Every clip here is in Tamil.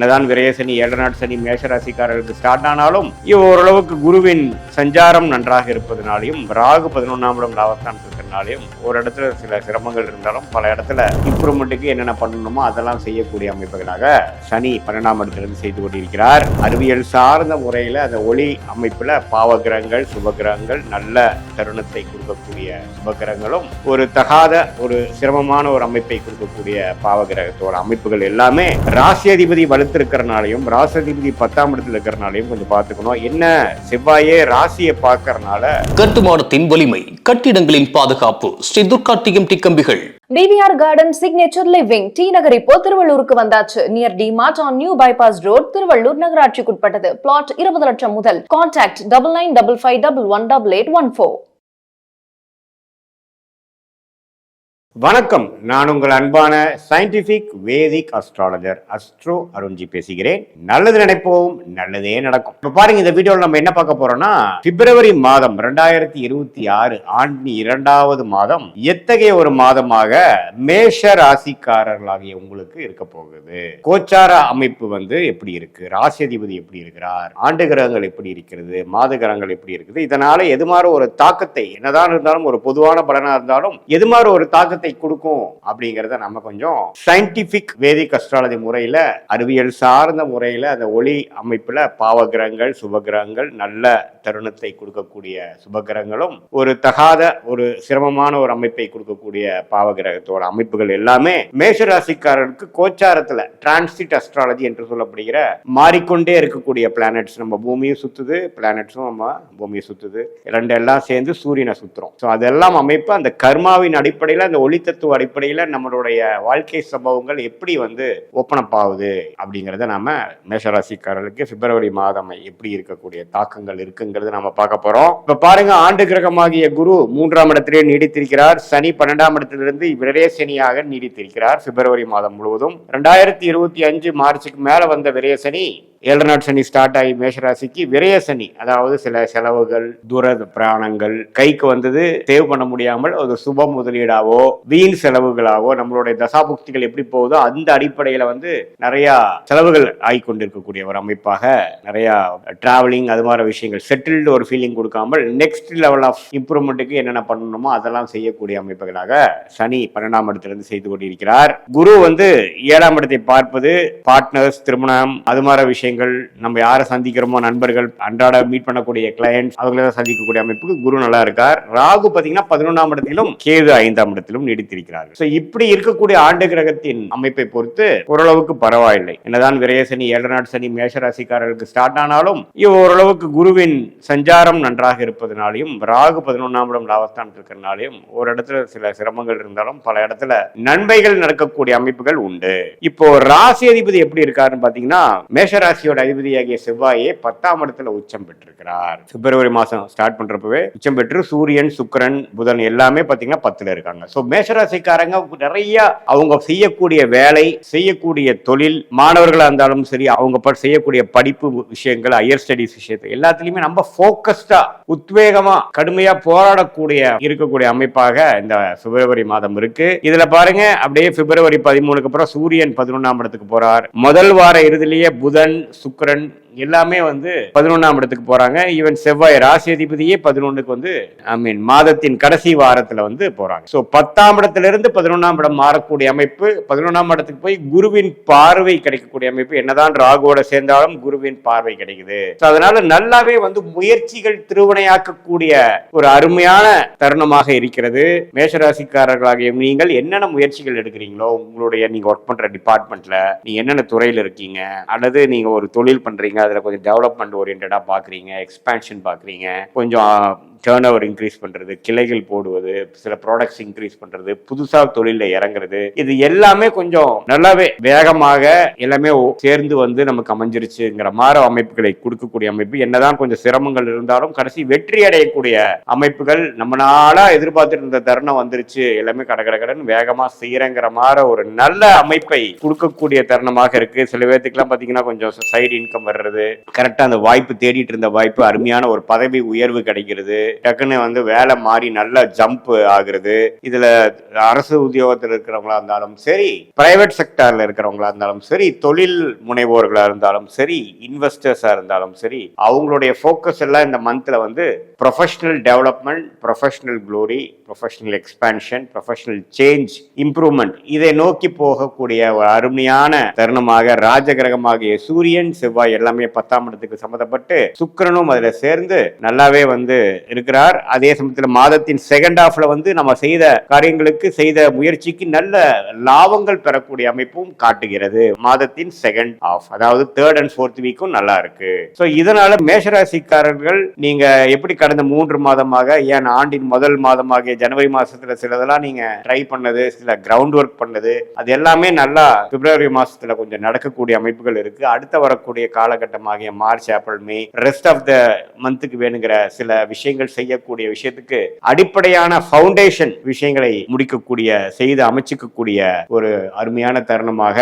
என்னதான் விரயசனி ஏழநாட் சனி மேஷராசிக்காரர்களுக்கு ஸ்டார்ட் ஆனாலும் ஓரளவுக்கு குருவின் சஞ்சாரம் நன்றாக இருப்பதனாலையும் ராகு பதினொன்றாம் இடம் லாபஸ்தானத்தில் இருக்கிறனாலையும் ஒரு இடத்துல சில சிரமங்கள் இருந்தாலும் பல இடத்துல இம்ப்ரூவ்மெண்ட்டுக்கு என்னென்ன பண்ணணுமோ அதெல்லாம் செய்யக்கூடிய அமைப்புகளாக சனி பன்னெண்டாம் இடத்திலிருந்து செய்து கொண்டிருக்கிறார். அறிவியல் சார்ந்த முறையில் அந்த ஒளி அமைப்பில் பாவகிரகங்கள் சுபகிரகங்கள் நல்ல தருணத்தை கொடுக்கக்கூடிய சுபகிரகங்களும் ஒரு தகாத ஒரு சிரமமான ஒரு அமைப்பை கொடுக்கக்கூடிய பாவகிரகத்தோட அமைப்புகள் எல்லாமே ராசியதிபதி வலுத்திருக்கிறனாலையும் ராசியதிபதி பத்தாம் இடத்துல இருக்கிறனாலையும் கொஞ்சம் பார்த்துக்கணும். என்ன செவ்வாயே ராசியை பார்க்கறனால கட்டுமானத்தின் வலிமை கட்டிடங்களின் பாதுகாப்பு. ஸ்ரீ துர்கா டிஎம்டி கம்பிகள். TVR garden signature living T Nagar இப்போ திருவள்ளூருக்கு வந்தாச்சு. Near D Mart on new bypass road Tiruvallur நகராட்சிக்குட்பட்டது. Plot இருபது லட்சம் முதல். Contact double nine double five double one double eight one four வணக்கம். நான் உங்கள் அன்பான scientific Vedic astrologer astro Arunji பேசுகிறேன். நல்லது நினைப்போம் நல்லதே நடக்கும். இப்ப பாருங்க இந்த வீடியோவில் நம்ம என்ன பார்க்க போறோம்னா பிப்ரவரி மாதம் ரெண்டாயிரத்தி இருபத்தி ஆறு ஆண்டு இரண்டாவது மாதம் எத்தகைய ஒரு மாதமாக மேஷ ராசிக்காரர்களாகிய உங்களுக்கு இருக்க போகுது? கோச்சார அமைப்பு வந்து எப்படி இருக்கு? ராசியதிபதி எப்படி இருக்கிறார்? ஆண்டு கிரகங்கள் எப்படி இருக்கிறது? மாத கிரகங்கள் எப்படி இருக்குது? இதனால எது மாதிரி ஒரு தாக்கத்தை என்னதான் இருந்தாலும் ஒரு பொதுவான பலனா இருந்தாலும் எது மாதிரி ஒரு தாக்கத்தை கொடுக்கும் அப்படிங்கிறத நம்ம கொஞ்சம் சயின்டிபிக் வேதிக் அஸ்ட்ராலஜி முறையில் அறிவியல் சார்ந்த முறையில் அந்த ஒளி அமைப்பில் பாவகிரகங்கள் சுபகிரகங்கள் நல்ல தருணத்தை கொடுக்கக்கூடிய சுபகிரகங்களும் ஒரு தகாத ஒரு சிரமமான ஒரு அமைப்பை கொடுக்கக்கூடிய பாவகிரகத்தோட அமைப்புகள் எல்லாமே மேஷராசிக்காரருக்கு கோச்சாரத்துல டிரான்சிட் அஸ்ட்ராலஜி என்று சொல்லப்படுகிற மாறிக்கொண்டே இருக்கக்கூடிய பிளானட்ஸ் நம்ம பூமியும் சுத்துது பிளானட்ஸும் நம்ம பூமியை சுத்துது. ரெண்டு எல்லாம் சேர்ந்து சூரியனை சுத்துறோம். ஸோ அதெல்லாம் அமைப்பு அந்த கர்மாவின் அடிப்படையில் அந்த ஒளித்தத்துவ அடிப்படையில் நம்மளுடைய வாழ்க்கை சம்பவங்கள் எப்படி வந்து ஓப்பன் அப் ஆகுது அப்படிங்கிறத நாம மேஷராசிக்காரர்களுக்கு பிப்ரவரி மாதம் எப்படி இருக்கக்கூடிய தாக்கங்கள் இருக்குங்கிறது நாம பார்க்க போறோம். இப்ப பாருங்க ஆண்டு கிரகமாகிய குரு மூன்றாம் இடத்திலே நீடித்திருக்கிறார். சனி பன்னெண்டாம் இடத்திலிருந்து விரே சனியாக நீடித்திருக்கிறார் பிப்ரவரி மாதம் முழுவதும். ரெண்டாயிரத்தி இருபத்தி அஞ்சு மார்ச்சுக்கு மேல வந்த விரய சனி ஏழு நாட் சனி ஸ்டார்ட் ஆகி மேஷராசிக்கு விரய சனி அதாவது சில செலவுகள் தூர பிராணங்கள் கைக்கு வந்தது சேவ் பண்ண முடியாமல் ஒரு சுப முதலீடாவோ வீண் செலவுகளாகவோ நம்மளுடைய தசாபுக்திகள் எப்படி போகுதோ அந்த அடிப்படையில வந்து நிறைய செலவுகள் ஆகி கொண்டிருக்கக்கூடிய ஒரு அமைப்பாக நிறைய டிராவலிங் அது மாதிரி விஷயங்கள் செட்டில்டு ஒரு ஃபீலிங் கொடுக்காமல் நெக்ஸ்ட் லெவல் ஆஃப் இம்ப்ரூவ்மெண்ட்டுக்கு என்னென்ன பண்ணணுமோ அதெல்லாம் செய்யக்கூடிய அமைப்புகளாக சனி பன்னெண்டாம் இடத்திலிருந்து செய்து கொண்டிருக்கிறார். குரு வந்து ஏழாம் இடத்தை பார்ப்பது பார்ட்னர்ஸ் திருமணம் அது மாதிரி விஷயங்கள் நம்ம யாரை சந்திக்கிறோமோ நண்பர்கள் அன்றாட மீட் பண்ணக்கூடிய கிளையன்ஸ் அவங்கள சந்திக்கக்கூடிய அமைப்புக்கு குரு நல்லா இருக்கார். ராகு பார்த்தீங்கன்னா பதினொன்றாம் இடத்திலும் கேது ஐந்தாம் இடத்திலும் நீடித்திருக்கிறார்கள். ஸோ இப்படி இருக்கக்கூடிய ஆண்டு கிரகத்தின் அமைப்பை பொறுத்து ஓரளவுக்கு பரவாயில்லை. என்னதான் விரயசனி ஏழநாடு சனி மேஷராசிக்காரர்களுக்கு ஸ்டார்ட் ஆனாலும் இவ் ஓரளவுக்கு குருவின் சஞ்சாரம் நன்றாக இருப்பதனாலையும் ராகு பதினொன்றாம் இடம் லாபஸ்தான் இருக்கிறனாலையும் ஒரு இடத்துல சில சிரமங்கள் இருந்தாலும் பல இடத்துல நன்மைகள் நடக்கக்கூடிய அமைப்புகள் உண்டு. இப்போ ராசி அதிபதி எப்படி இருக்காருன்னு பாத்தீங்கன்னா மேஷராசியோட அதிபதியாகிய செவ்வாயே பத்தாம் இடத்துல உச்சம் பெற்றிருக்கிறார். பிப்ரவரி மாசம் ஸ்டார்ட் பண்றப்பவே உச்சம் பெற்று சூரியன் சுக்கிரன் புதன் எல்லாமே பாத்தீங்கன்னா பத்துல இருக்காங்க. சோ மேஷராசிக்காரங்க நிறைய அவங்க செய்யக்கூடிய வேலை செய்யக்கூடிய தொழில் மாணவர்களா இருந்தாலும் சரி அவங்க ப- செய்யக்கூடிய படிப்பு விஷயங்கள் ஹையர் ஸ்டடிஸ் விஷயத்தை எல்லாத்துலயுமே நம்ம போக்கஸ்டா உத்வேகமா கடுமையா போராடக்கூடிய இருக்கக்கூடிய அமைப்பாக இந்த பிப்ரவரி மாதம் இருக்கு. இதுல பாருங்க அப்படியே பிப்ரவரி பதிமூணுக்கு அப்புறம் சூரியன் பதினொன்னாம் இடத்துக்கு போறார். முதல் வார இறுதியிலேயே புதன் சுக்கரன் எல்லாமே வந்து பதினொன்னாம் இடத்துக்கு போறாங்க. ஈவன் செவ்வாய் ராசி அதிபதியே பதினொன்னுக்கு வந்து ஐ மீன் மாதத்தின் கடைசி வாரத்துல வந்து போறாங்க. ஸோ பத்தாம் இடத்துல இருந்து பதினொன்னாம் இடம் மாறக்கூடிய அமைப்பு பதினொன்னாம் இடத்துக்கு போய் குருவின் பார்வை கிடைக்கக்கூடிய அமைப்பு என்னதான் ராகுவோட சேர்ந்தாலும் குருவின் பார்வை கிடைக்குது. அதனால நல்லாவே வந்து முயற்சிகள் திருவினையாக்கக்கூடிய ஒரு அருமையான தருணமாக இருக்கிறது. மேஷராசிக்காரர்களாகிய நீங்கள் என்னென்ன முயற்சிகள் எடுக்கிறீங்களோ உங்களுடைய நீங்க ஒர்க் பண்ற டிபார்ட்மெண்ட்ல நீங்க என்னென்ன துறையில இருக்கீங்க அல்லது நீங்க ஒரு தொழில் பண்றீங்க அதுல கொஞ்சம் டெவலப்மெண்ட் ஓரியன்டாக பாக்குறீங்க எக்ஸ்பேன்ஷன் பாக்குறீங்க கொஞ்சம் டேர்ன் ஓவர் இன்க்ரீஸ் பண்றது கிளைகள் போடுவது சில ப்ராடக்ட்ஸ் இன்க்ரீஸ் பண்றது புதுசா தொழில இறங்குறது இது எல்லாமே கொஞ்சம் நல்லாவே வேகமாக எல்லாமே சேர்ந்து வந்து நமக்கு அமைஞ்சிருச்சுங்கிற மாதிரி அமைப்புகளை கொடுக்கக்கூடிய அமைப்பு. என்னதான் கொஞ்சம் சிரமங்கள் இருந்தாலும் கடைசி வெற்றி அடையக்கூடிய அமைப்புகள் நம்மளால எதிர்பார்த்துட்டு இருந்த தருணம் வந்துருச்சு. எல்லாமே கடகட கடன் வேகமாக வேகமா செய்யறங்கிற மாதிரி ஒரு நல்ல அமைப்பை கொடுக்கக்கூடிய தருணமாக இருக்கு. சில பேர்த்துக்குலாம் பாத்தீங்கன்னா கொஞ்சம் சைடு இன்கம் வர்றது கரெக்டா அந்த வாய்ப்பு தேடிட்டு இருந்த வாய்ப்பு அருமையான ஒரு பதவி உயர்வு கிடைக்கிறது. டக்குன்னு வந்து வேலை மாறி நல்ல ஜம்ப் ஆகுறது. இதுல அரசு உத்தியோகத்தில் இருக்கிறவங்களா இருந்தாலும் சரி பிரைவேட் செக்டார்ல இருக்கிறவங்களா இருந்தாலும் சரி தொழில் முனைவோர்களா இருந்தாலும் சரி இன்வெஸ்டர்ஸா இருந்தாலும் சரி அவங்களுடைய ஃபோக்கஸ் எல்லாம் இந்த மந்த்ல வந்து professional development professional glory professional expansion professional change improvement இதை நோக்கி போகக்கூடிய ஒரு அருமையான தருணமாக ராஜகிரகமாகிய சூரியன் செவ்வாய் எல்லாமே பத்தாம் இடத்துக்கு சம்மந்தப்பட்டு சுக்கிரனும் அதுல சேர்ந்து நல்லாவே வந்து இருக்கிறார் அதே சமயத்தில் மாதத்தின் செகண்ட் ஹாஃப்ல வந்து நம்ம செய்த காரியங்களுக்கு செய்த முயற்சிக்கு நல்ல லாபங்கள் பெறக்கூடிய அமைப்பும் காட்டுகிறது. மாதத்தின் செகண்ட் ஆஃப் அதாவது தேர்ட் அண்ட் ஃபோர்த் வீக்கும் நல்லா இருக்கு. ஸோ இதனால மேஷராசிக்காரர்கள் நீங்க எப்படி கடந்த மூன்று மாதமாக ஏன் ஆண்டின் முதல் மாதமாக ஜனவரி மாசத்துல சிலதெல்லாம் நீங்க ட்ரை பண்ணது சில கிரவுண்ட் ஒர்க் பண்ணது அது எல்லாமே நல்லா பிப்ரவரி மாசத்துல கொஞ்சம் நடக்கக்கூடிய அமைப்புகள் இருக்கு. அடுத்த வரக்கூடிய காலகட்டமாகிய March April May rest of the மந்த்துக்கு வேணுங்கிற சில விஷயங்கள் செய்யக்கூடிய விஷயத்துக்கு அடிப்படையான ஃபவுண்டேஷன் விஷயங்களை முடிக்கக்கூடிய செய்து அமைச்சிக்கக்கூடிய ஒரு அருமையான தருணமாக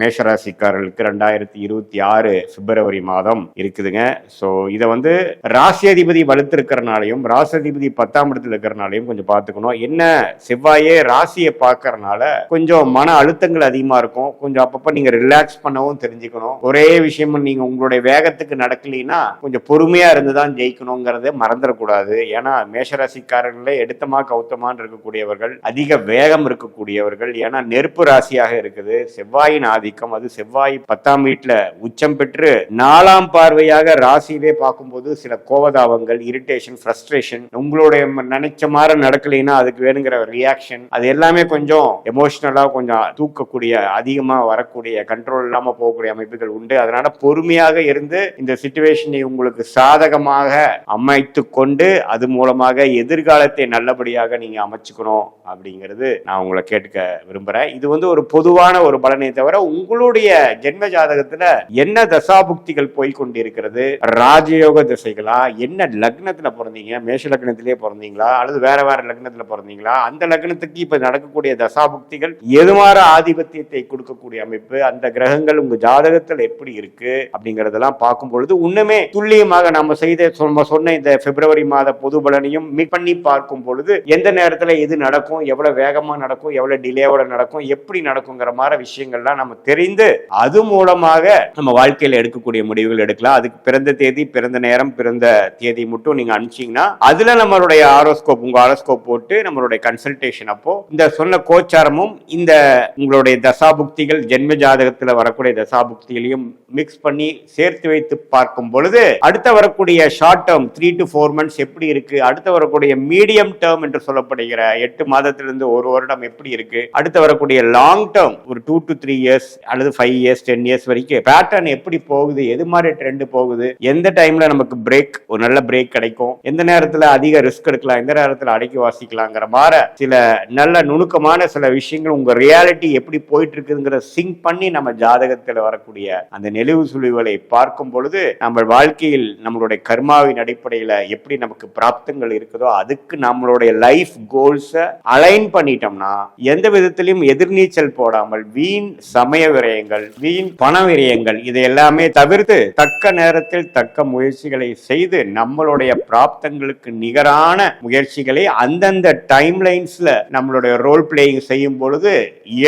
மேஷராசிக்காரர்களுக்கு ரெண்டாயிரத்தி இருபத்தி ஆறு பிப்ரவரி மாதம் இருக்குதுங்க. ஸோ இதை வந்து ராசி அதிபதி வலுத்திருக்கிறனாலையும் ராசியாதிபதி பத்தாம் இடத்துல இருக்கிறனாலையும் கொஞ்சம் பார்த்துக்கணும். என்ன செவ்வாயே ராசியை பார்க்கறனால கொஞ்சம் மன அழுத்தங்கள் அதிகமாக இருக்கும். கொஞ்சம் அப்பப்போ நீங்கள் ரிலாக்ஸ் பண்ணவும் தெரிஞ்சுக்கணும். ஒரே விஷயம் நீங்கள் உங்களுடைய வேகத்துக்கு நடக்கலைன்னா கொஞ்சம் பொறுமையாக இருந்து தான் ஜெயிக்கணுங்கிறத மறந்துடக்கூடாது. ஏன்னா மேஷராசிக்காரர்களே எடுத்தமா கௌத்தமான்னு இருக்கக்கூடியவர்கள் அதிக வேகம் இருக்கக்கூடியவர்கள். ஏன்னா நெருப்பு ராசியாக இருக்குது. செவ்வாயின் ஆதிக்கம் அது செவ்வாய் பத்தாம் வீட்டில் உச்சம் பெற்று நாலாம் பார்வையாக ராசியிலே பார்க்கும்போது சில கோவதாபங்கள் இரிட்டேஷன் ஃப்ரஸ்ட்ரேஷன் உங்களுடைய நினைச்ச மாதிரி நடக்கலைன்னா அதுக்கு வேணுங்கிற ரியாக்ஷன் அது எல்லாமே கொஞ்சம் எமோஷனலாக கொஞ்சம் தூக்கக்கூடிய அதிகமாக வரக்கூடிய கண்ட்ரோல் இல்லாமல் போகக்கூடிய அமைப்புகள் உண்டு. அதனால பொறுமையாக இருந்து இந்த சுச்சுவேஷனை உங்களுக்கு சாதகமாக அமைத்து கொண்டு அது மூலமாக எதிர்காலத்தை நல்லபடியாக நீங்க அமைச்சுக்கணும் அப்படிங்கிறது நான் உங்களை கேட்டுக்க விரும்புறேன். இது வந்து ஒரு பொதுவான ஒரு பலனை தவிர உங்களுடைய ஜென்ம ஜாதகத்துல என்ன தசாபுக்திகள் போய் கொண்டிருக்கிறது? ராஜயோக திசைகளா? என்ன லக்னத்துல பிறந்தீங்க? மேஷ லக்னத்திலே பிறந்தீங்களா? அல்லது வேற வேற லக்னத்துல பிறந்தீங்களா? அந்த லக்னத்துக்கு இப்ப நடக்கக்கூடிய தசாபுக்திகள் எதுமாற ஆதிபத்தியத்தை கொடுக்கக்கூடிய அமைப்பு? அந்த கிரகங்கள் உங்க ஜாதகத்துல எப்படி இருக்கு? அப்படிங்கறதெல்லாம் பார்க்கும் பொழுது இன்னுமே துல்லியமாக நம்ம செய்த நம்ம சொன்ன இந்த பிப்ரவரி மாத பொது பலனையும் மீட் பண்ணி பார்க்கும் பொழுது எந்த நேரத்துல எது நடக்கும்? எவ்வளவு வேகமா நடக்கும்? எவ்வளவு டிலேவோட நடக்கும்? எப்படி நடக்குங்கிற மாதிரி விஷயங்கள்லாம் நம்ம தெரிந்து அது மூலமாக நம்ம வாழ்க்கையில எடுக்கக்கூடிய முடிவுகள் எடுக்கலாம். அதுக்கு பிறந்த தேதி பிறந்த நேரம் பிறந்த தேதி மட்டும் நீங்க அனுப்பிச்சீங்கன்னா அதுல நம்மளுடைய ஆரோஸ்கோப் உங்க ஆரோஸ்கோப் போட்டு நம்மளுடைய கன்சல்டேஷன் அப்போ இந்த சொன்ன கோச்சாரமும் இந்த உங்களுடைய தசாபுக்திகள் ஜென்ம ஜாதகத்துல வரக்கூடிய தசாபுக்திகளையும் மிக்ஸ் பண்ணி சேர்த்து வைத்து பார்க்கும் பொழுது அடுத்த வரக்கூடிய short term three to four months எப்படி இருக்கு? அடுத்து வரக்கூடிய மீடியம் டேர்ம் என்று சொல்லப்படுகிற எட்டு மாதத்திலிருந்து ஒரு வருடம் எப்படி இருக்கு? அடுத்து வரக்கூடிய லாங் டேர்ம் ஒரு டூ டு த்ரீ இயர்ஸ் அல்லது ஃபைவ் இயர்ஸ் டென் இயர்ஸ் வரைக்கும் பேட்டர்ன் எப்படி போகுது எது மாதிரி ட்ரெண்ட் போகுது எந்த டைம்ல நமக்கு பிரேக் ஒரு நல்ல பிரேக் கிடைக்கும் எந்த நேரத்துல அதிக ரிஸ்க் எடுக்கலாம் எந்த நேரத்துல அடக்கி வாசிக்கலாங்கிற மாதிரி சில நல்ல நுணுக்கமான சில விஷயங்கள் உங்க ரியாலிட்டி எப்படி போயிட்டு இருக்குதுங்கிற சிங்க் பண்ணி நம்ம ஜாதகத்துல வரக்கூடிய அந்த நெளிவு சுழிவுகளை பார்க்கும் பொழுது நம்ம வாழ்க்கையில் நம்மளுடைய கர்மாவின் அடிப்படையில எப்படி நமக்கு பிராப்தங்கள் இருக்குதோ அதுக்கு நம்மளுடைய லைஃப் கோல்ஸை அலைன் பண்ணிட்டோம்னா எந்த விதத்திலையும் எதிர்நீச்சல் போடாமல் வீண் சமய விரயங்கள் வீண் பண விரயங்கள் இதை எல்லாமே தவிர்த்து தக்க நேரத்தில் தக்க முயற்சிகளை செய்து நம்மளுடைய பிராப்தங்களுக்கு நிகரான முயற்சிகளை அந்தந்த டைம் லைன்ஸ்ல நம்மளுடைய ரோல் பிளேயிங் செய்யும் பொழுது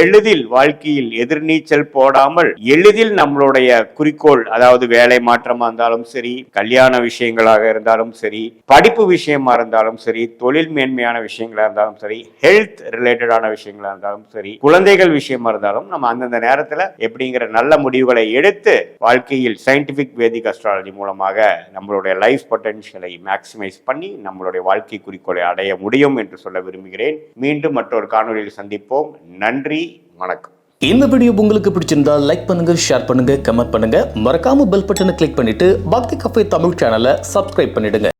எளிதில் வாழ்க்கையில் எதிர்நீச்சல் போடாமல் எளிதில் நம்மளுடைய குறிக்கோள் அதாவது வேலை மாற்றமா இருந்தாலும் சரி கல்யாண விஷயங்களாக இருந்தாலும் சரி படிப்பு விஷயமா இருந்தாலும் சரி தொழில் மேன்மையான விஷயங்களா இருந்தாலும் சரி ஹெல்த் ரிலேட்டடான விஷயங்களா இருந்தாலும் சரி குழந்தைகள் விஷயமா இருந்தாலும் நம்ம அந்தந்த நேரம் நேரத்துல எப்படிங்கிற நல்ல முடிவுகளை எடுத்து வாழ்க்கையில் சயின்டிபிக் வேதிக் அஸ்ட்ராலஜி மூலமாக நம்மளுடைய லைஃப் பொட்டன்ஷியலை மேக்சிமைஸ் பண்ணி நம்மளுடைய வாழ்க்கை குறிக்கோளை அடைய முடியும் என்று சொல்ல விரும்புகிறேன். மீண்டும் மற்றொரு காணொலியில் சந்திப்போம். நன்றி வணக்கம். இந்த வீடியோ உங்களுக்கு பிடிச்சிருந்தா லைக் பண்ணுங்க ஷேர் பண்ணுங்க கமெண்ட் பண்ணுங்க. மறக்காம பெல் பட்டனை கிளிக் பண்ணிட்டு பக்தி கஃபே தமிழ் சேனலை சப்ஸ்கிரைப் பண்ணிடுங்க.